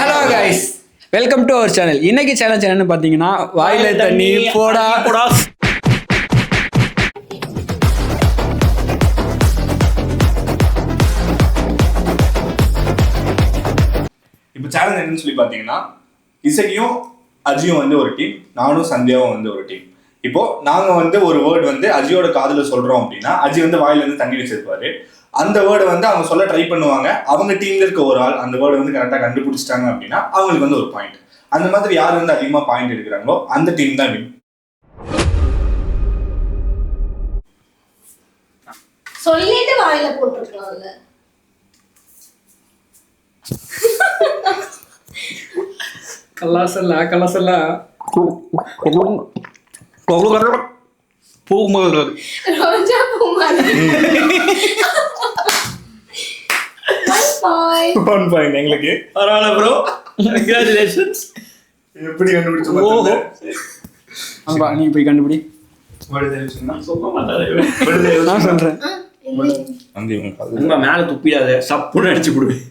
Hello guys welcome to our channel இன்னைக்கு channel என்னன்னு பார்த்தீங்கன்னா வாயில தண்ணி போடா. போடா. இப்போ சேலஞ்ச் என்னன்னு சொல்லி பார்த்தீங்கன்னா இசையும் அஜியும் வந்து ஒரு டீம் நானும் சந்தியாவும் வந்து ஒரு டீம் இப்போ நாங்க வந்து ஒரு வேர்டு வந்து அஜியோட காதுல சொல்றோம் அப்படின்னா அஜி வந்து வாயில இருந்து தண்ணி வச்சிருப்பாரு. அந்த வேர்டை வந்து அவங்க சொல்ல ட்ரை பண்ணுவாங்க. அவங்க டீம்ல இருக்க ஒரு ஆள் அந்த வேர்டை வந்து கரெக்டாக கண்டுபிடிச்சிட்டாங்க அப்படின்னா அவங்களுக்கு வந்து ஒரு பாயிண்ட் அந்த மாதிரி யார் வந்து அதிகமாக பாயிண்ட் எடுக்கிறாங்களோ அந்த டீம் தான் வின் சொல்லிட்டு வாயில போட்டுருக்கலாம்ல. கல்லாசல்லா கல்லாசல்லா. போகும்போது ரோஜா பூ மாதிரி. One point. ஒன் பாயிண்ட் எங்களுக்கு. பரவாயில்ல ப்ரோ கங்க்ராச்சுலேஷன்ஸ் எப்படி கண்டுபிடிச்சு ஓஹோ. ஆமா நீ போய் கண்டுபிடி. நான் சொல்றேன். நண்பா மேல துப்பிடாத சப்புன்னு அடிச்சு போடுவேன்.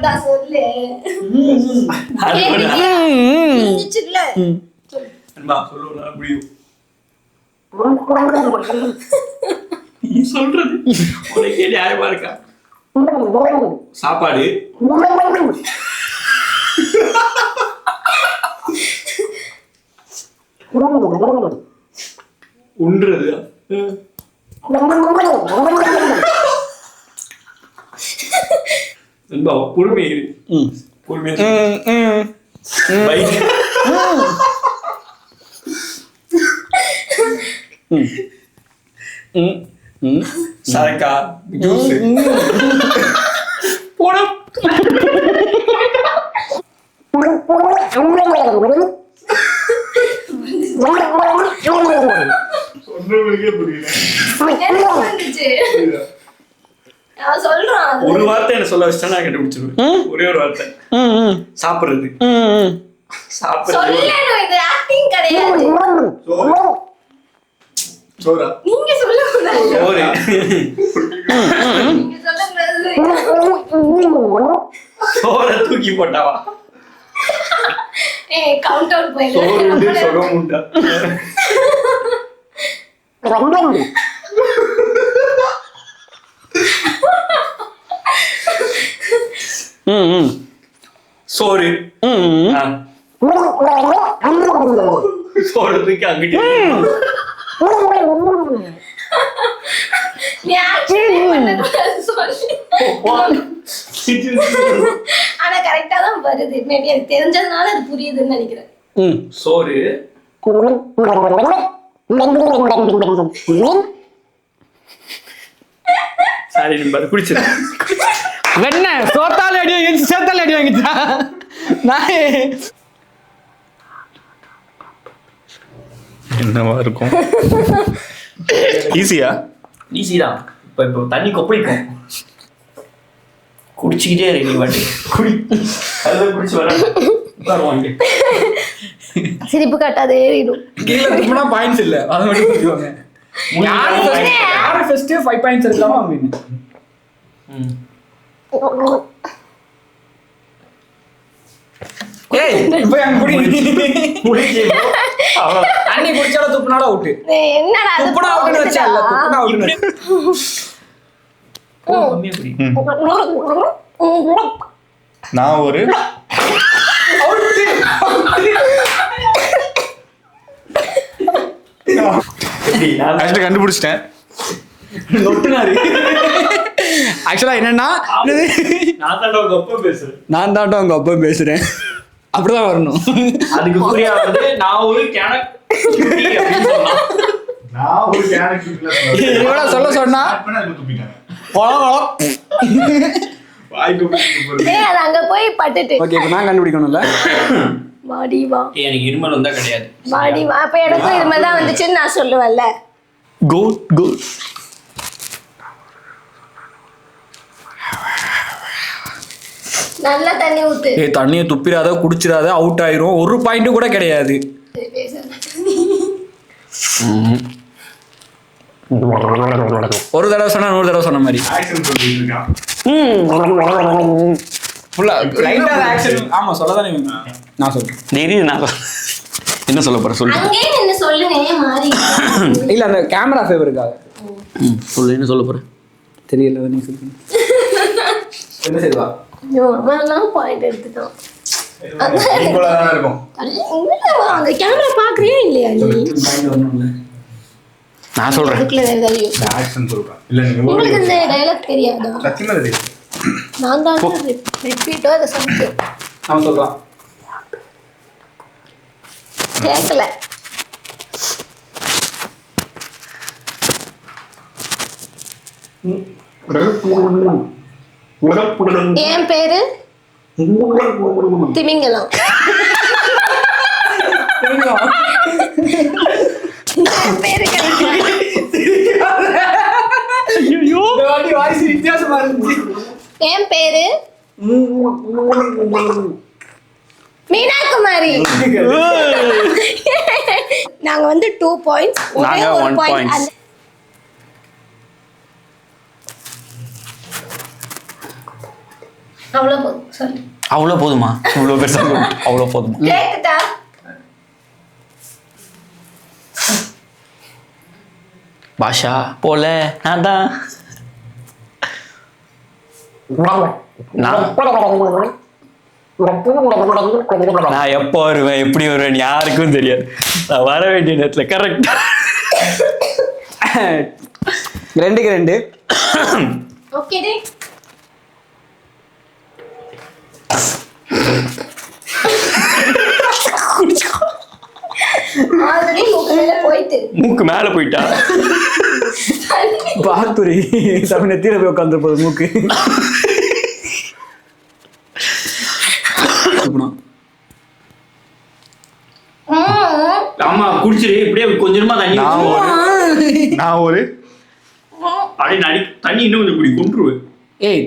தான் சொல்லு. சொல்லு. நண்பா சொல்லுவா முடியும் நீ சொல்றது உனக்கே நியாயமா இருக்கா? சாப்பாடு. உண்றது. நண்பா பொறுமை இரு. பொறுமையா சொல்லு. பைக் சரக்கா ஜூஸ் போட சொன்னவங்களுக்கே புரியல என்ன வந்துச்சு? அவன் சொல்றான் அது. ஒரு வார்த்தை என்ன சொல்ல வச்சுட்டா நான் கண்டுபிடிச்சிருவேன். ஒரே ஒரு வார்த்தை. சாப்பிடுறது. சோறா. தூக்கி போட்டாவா? ஏய், count out சோறு. சோறு தூக்கி அங்கிட்டு. ஆனா தான் வருது. மேபி எனக்கு தெரிஞ்சதுனால அது புரியுதுன்னு நினைக்கிறேன். சோறு. சாரி நண்பா குடிச்சிரு. என்ன சோத்தால அடி வாங்கிச்சு சேத்தால அடி வாங்கிச்சா? நான் என்னவா இருக்கும்? ஈஸியா ஈஸி தான் இப்போ இப்போ தண்ணி கொப்பளிக்கும். குடிச்சிக்கிட்டே இரு நீ வாட்டி குடி. அதில் குடிச்சு வர உட்காருவாங்க சிரிப்பு காட்டாத ஏறிடும். கீழே துப்புனா பாயிண்ட்ஸ் இல்ல. அதை மட்டும் புரிஞ்சுவாங்க யாரு ஃபர்ஸ்ட் ஃபைவ் பாயிண்ட்ஸ் எடுக்கலாமோ அவங்க தண்ணி குடிச்சாலும் துப்புனாலும் அவுட்டு என்னடா துப்புனா வச்சா இல்ல துப்புனா நான் ஒரு கண்டுபிடிச்சிட்டேன். நொட்டுனாரு ஆக்சுவலா என்னன்னா நான் தான் உங்க அப்பா பேசுறேன். நான் தாட்டம் உங்க அப்பா பேசுறேன் அப்படிதான் வரணும் அதுக்கு நான் ஒரு இவட சொல்ல சொன்னா அது அங்க போய் பட்டுட்டு. ஓகே இப்போ நான் கண்டுபிடிக்கணும்ல? வாடி வா. எனக்கு இருமல் வந்தா கிடையாது. வாடி வா. அப்ப எனக்கும் இது மாதிரி தான் வந்துச்சுன்னு நான் சொல்லுவேன்ல. குட் குட் நல்லா தண்ணி ஊத்து. ஏய் தண்ணியை துப்பிடாத குடிச்சிடாத அவுட் ஆயிரும். ஒரு பாயிண்ட் கூட கிடையாது. ஒரு தடவை சொன்னா நூறு தடவை சொன்ன மாதிரி. ஆமா சொல்லதானே. நான் சொல்றேன். திடீர்னு நான் என்ன சொல்ல போற சொல்லு. இல்ல அந்த கேமரா ஃபேவருக்காக ம், சொல்லு என்ன சொல்ல போற? தெரியல நீ சொல்லுங்க. என்ன செய்வா? பாயிண்ட் இல்ல, அந்த கேமரா பாக்குறியா இல்லையா நீ? நான் சொல்றேன். உங்களுக்கு இந்த டைலாக் தெரியாதா? நான் தான் ரிப்பீட்டோ அதை சொல்லிட்டு. அவன் சொல்றான். கேட்கல என் பேரு? திமிங்கலம். என் பேரு என் பேரு? மீனா குமாரி நாங்க வந்து டூ பாயிண்ட்ஸ் ஒரே ஒரு one பாயிண்ட் அவ்வளோ போதும் சொல்லு. அவ்வளோ போதுமா? இவ்வளோ பெருசா போதும். அவ்வளோ போதுமா? கேக்குதா பாஷா போல நான் தான். நான் நான் எப்போ வருவேன் எப்படி வருவேன் யாருக்கும் தெரியாது. நான் வர வேண்டிய நேரத்துல கரெக்ட் ரெண்டுக்கு ரெண்டு. ஓகே டே ஆல்ரெடி முக்கில போயிட்டு மூக்கு மேல போயிட்டா. பாத்துரி தமிழ் நெத்தியில போய் உட்காந்துரு போகுது மூக்கு. ஆமா குடிச்சிரு. இப்படியே கொஞ்சமா தண்ணி நான் ஒரு அப்படியே தண்ணி இன்னும் கொஞ்சம் குடி கொண்டுருவேன் ஏய்.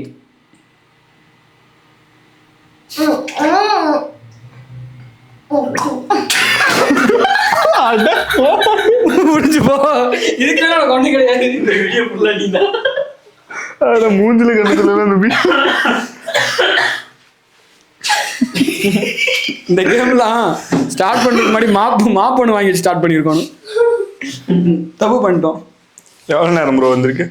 முடிஞ்சு போ இதுக்கு கிடையாது இந்த வீடியோ ஃபுல்லா நீ தான் அட மூஞ்சில கணத்துல அந்த இந்த கேம்லாம் ஸ்டார்ட் பண்றதுக்கு முன்னாடி மாப் மாப் ஒன்று வாங்கி ஸ்டார்ட் பண்ணியிருக்கணும் தப்பு பண்ணிட்டோம். எவ்வளவு நேரம் ப்ரோ வந்திருக்கு?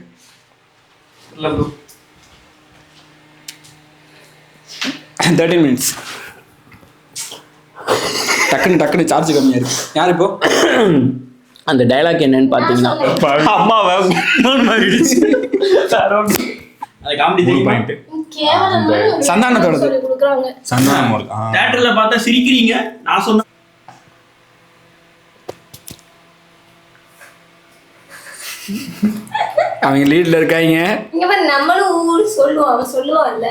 தேர்ட்டின் மினிட்ஸ் டக்குன்னு டக்குன்னு சார்ஜ் கம்மியா இருக்கு. யார் இப்போ? அந்த டைலாக் என்னன்னு பாத்தீங்கன்னா அம்மாவை அது காமெடி தெரியுமா? பாயிண்ட் கேவலமான ஒரு சந்தானத்தோடது. சந்தானம் இருக்கு. தியேட்டர்ல பார்த்தா சிரிக்கிறீங்க. நான் சொன்ன அவங்க லீட்ல இருக்காங்க. இங்க பாரு நம்மளும் ஊர் சொல்லுவோம் அவன் சொல்லுவான்ல.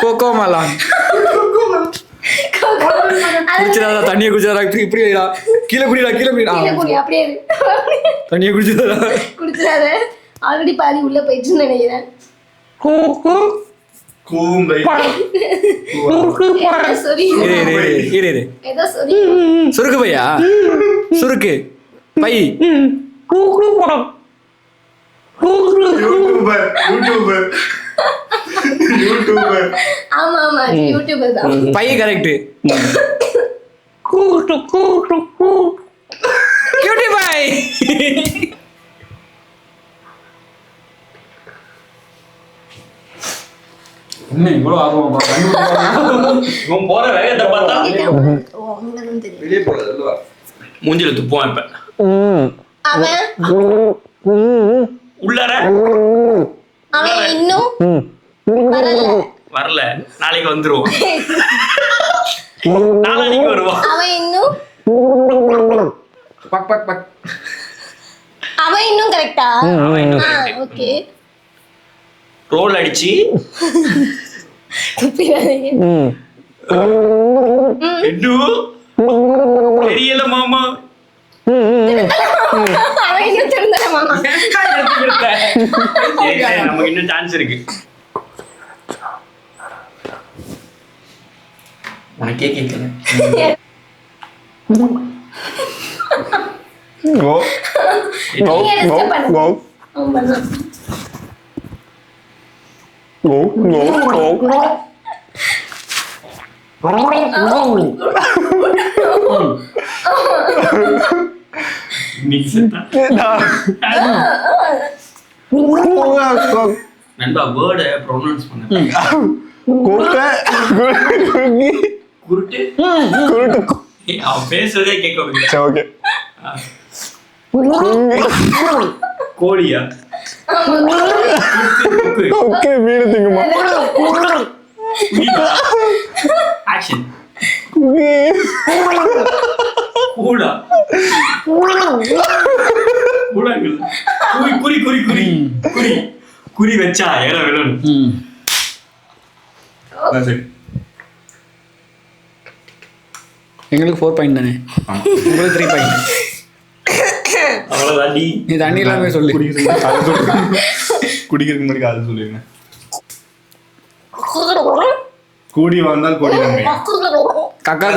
கோகோ மலான் குடிச்சிடாதா தண்ணியை குடிச்சிடாதா இப்படி. கீழே குடிடா கீழே குடிடா. அப்படியே. தண்ணியை குடிச்சிடாதா குடிச்சிடாத. ஆல்ரெடி பாதி உள்ள போயிடுச்சுன்னு நினைக்கிறேன். கூம்பை. சுருக்கு பையா? சுருக்கு. பை. யூடியூபர் யூடியூபர் ஆமா ஆமா யூடியூபர் தான். பை கரெக்ட் கியூட்டி பை என்ன இவ்வளவு ஆர்வமா இவன் போற வேகத்தை பார்த்தா வெளியே போறது மூஞ்சில துப்புவான் இப்ப. உள்ளார? அவன் இன்னும் வரல. வரல. நாளைக்கு வந்துருவோம். நாளைக்கு வருவான். அவன் இன்னும்? பக் பக் பக். அவன் இன்னும் கரெக்டா அவன் இன்னும். ஓகே ரோல் அடிச்சு தெரியல மாமா. நமக்கு இன்னும் சான்ஸ் இருக்கு. உனக்கே கேட்கல நண்பா வேர்டை ப்ரொனவுன்ஸ் பண்ண குருட்டு ஏய், அவன் பேசுறதே கேட்க முடியல ஓகே கோழியா. ஓகே வீடு திங்குமா ஆக்ஷன் கூடா கூடாங்கல்ல குறி குறி குறி குறி குறி வச்சா ஏற விழணும் எங்களுக்கு ஃபோர் பாயிண்ட் தானே உங்களுக்கு த்ரீ பாயிண்ட் அவ்வளவுதான் நீ நீ தண்ணி எல்லாமே சொல்லு. குடிக்கிறதுக்கு முன்னாடி அது சொல்லிருங்க கூடி வாழ்ந்தால் கோடி நன்மை. கக்கா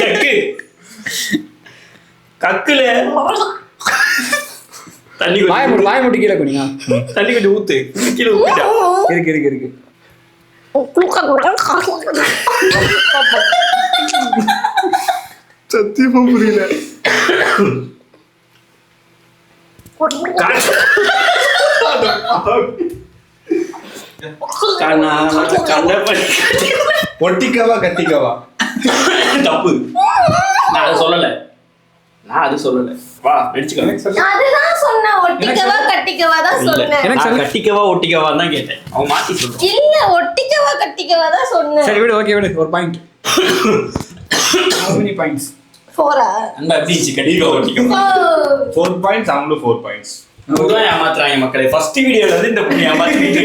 கக்கு. கக்குல தண்ணி வாய முடி வாய முடி கீழே குடிங்க. தண்ணி கொஞ்சம் ஊத்து. கீழே ஊத்திட்டா. இருக்கு இருக்கு இருக்கு. சத்தியமா புரியல. ஒட்டிக்கவா கட்டிக்கவா? தப்பு. நான் அதை சொல்லல. நான் அது சொல்லல. வா ஒட்டிக்கவா கட்டிக்கவா தான் சொன்னேன். கட்டிக்கவா ஒட்டிக்கவா தான் கேட்டேன். அவன் மாத்தி சொல்றான் இல்ல ஒட்டிக்கவா கட்டிக்கவா தான் சொன்னேன். சரி விடு ஓகே விடு. ஒரு பாயிண்ட் பாயிண்ட்ஸ் போரா அன்பா எப்படி இருந்துச்சு கட்டிக்கவா ஒட்டிக்கவா ஃபோர் பாயிண்ட்ஸ் அவங்களும் ஃபோர் பாயிண்ட்ஸ் இதுதான் ஏமாத்துறாங்க மக்களை ஃபர்ஸ்ட் வீடியோல இருந்து இந்த பொண்ணு ஏமாத்திட்டு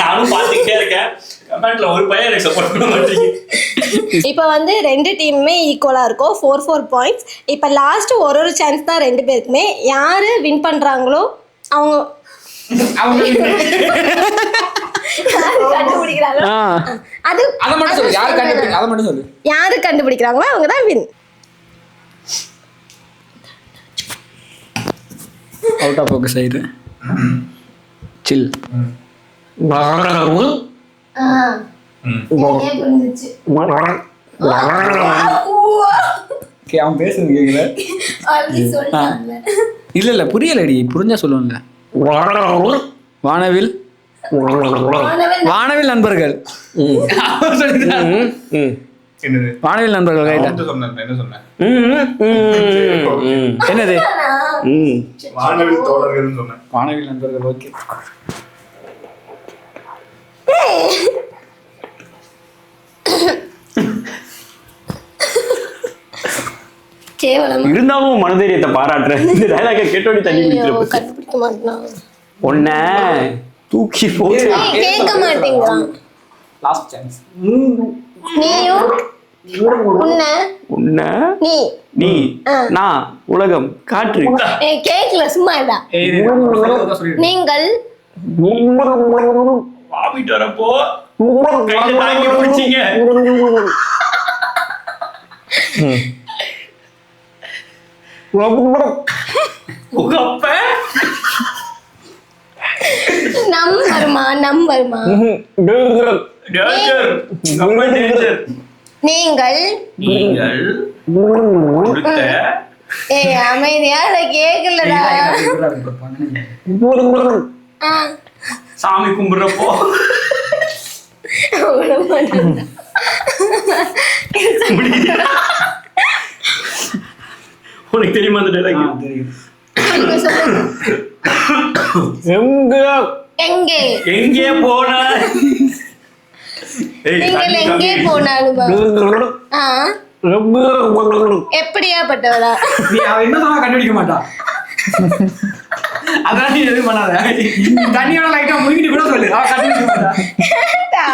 நானும் பார்த்துக்கிட்டே இருக்கேன் கமெண்ட்ல ஒரு பையன் எனக்கு சப்போர்ட் பண்ண மாட்டேங்குது இப்போ வந்து ரெண்டு டீமுமே ஈக்குவலா இருக்கும் ஃபோர் ஃபோர் பாயிண்ட்ஸ் இப்போ லாஸ்ட் ஒரு ஒரு சான்ஸ் தான் ரெண்டு பேருக்குமே யாரு வின் பண்றாங்களோ அவங்க யாரு கண்டுபிடிக்கிறாங்களோ ஆ அது அதை மட்டும் சொல்லு யார் அது கண்டுபிடிங்க அதை மட்டும் சொல்லு யாரு கண்டுபிடிக்கிறாங்களோ அவங்க தான் வின் அவுட் ஆஃப் ஃபோக்கஸ் ஆயிடு சில் அவன் பேசுறது கேட்கல இல்ல இல்ல புரியலடி புரிஞ்சா சொல்லுவாங்க வானவில் வானவில் நண்பர்கள் வானவில் நண்பர்கள் என்ன சொன்னேன்? என்னது? வானவில் தோழர்கள்னு சொன்னேன். வானவில் நண்பர்கள் ஓகே. இருந்தாலும் மனதைரியத்தை பாராட்டுறேன். இந்த டைலாக கேட்டோடி தண்ணி கண்டுபிடிக்க மாட்டான்? தூக்கி போட்டு. கேட்க மாட்டேங்கிறான். லாஸ்ட் சான்ஸ் நீயும்? உன்ன உன்ன நீ. நீ. நான் உலகம் காற்று. கேக்கல சும்மா இல்ல நீங்கள் வாமிட்டு வரப்போ. தாங்கி பிடிச்சிங்க. நம் வருமா நம் வருமா? டேஞ்சர் நம்ம டேஞ்சர் நீங்கள் நீங்கள் கொடுத்த ஏய் அமைதியா? அத கேக்கலடா. சாமி கும்பிடுறப்போ. உனக்கு தெரியுமா அந்த டைலாக் சொல்லுங்க. எங்கே எங்கே? போனா நீங்கள் எங்கே. போனாலும் ஆ? எப்படியாப்பட்டவளா? நீ அவ என்ன சொன்னா கண்டுபிடிக்க மாட்டான் அதான் நீ எதுவும் பண்ணாத. தண்ணியோட லைட்டா முழுகிட்டு கூட சொல்லு. அவ கண்டுபிடிக்க மாட்டா.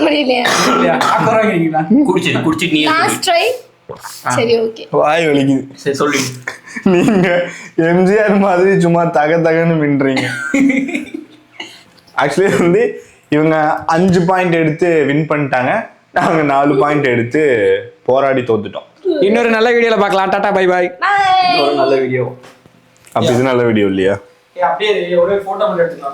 முடியலையா? இல்லையா அப்புறம் வாங்கிக்கிறீங்களா குடிச்சிட்டு குடிச்சிட்டு நீ லாஸ்ட் ட்ரை சரி ஓகே வாய் வலிக்குது. சரி சொல்லு. நீங்க எம்ஜிஆர் மாதிரி சும்மா தக தகன்னு மின்றீங்க. ஆக்சுவலி வந்து இவங்க அஞ்சு பாயிண்ட் எடுத்து வின் பண்ணிட்டாங்க. நாங்க நாலு பாயிண்ட் எடுத்து போராடி தோத்துட்டோம். இன்னொரு நல்ல வீடியோல பார்க்கலாம். டாடா பை பாய் நல்ல வீடியோ அப்ப இது நல்ல வீடியோ இல்லையா? அப்படியே ஒரே போட்டோ மட்டும் எடுத்துக்கலாம்.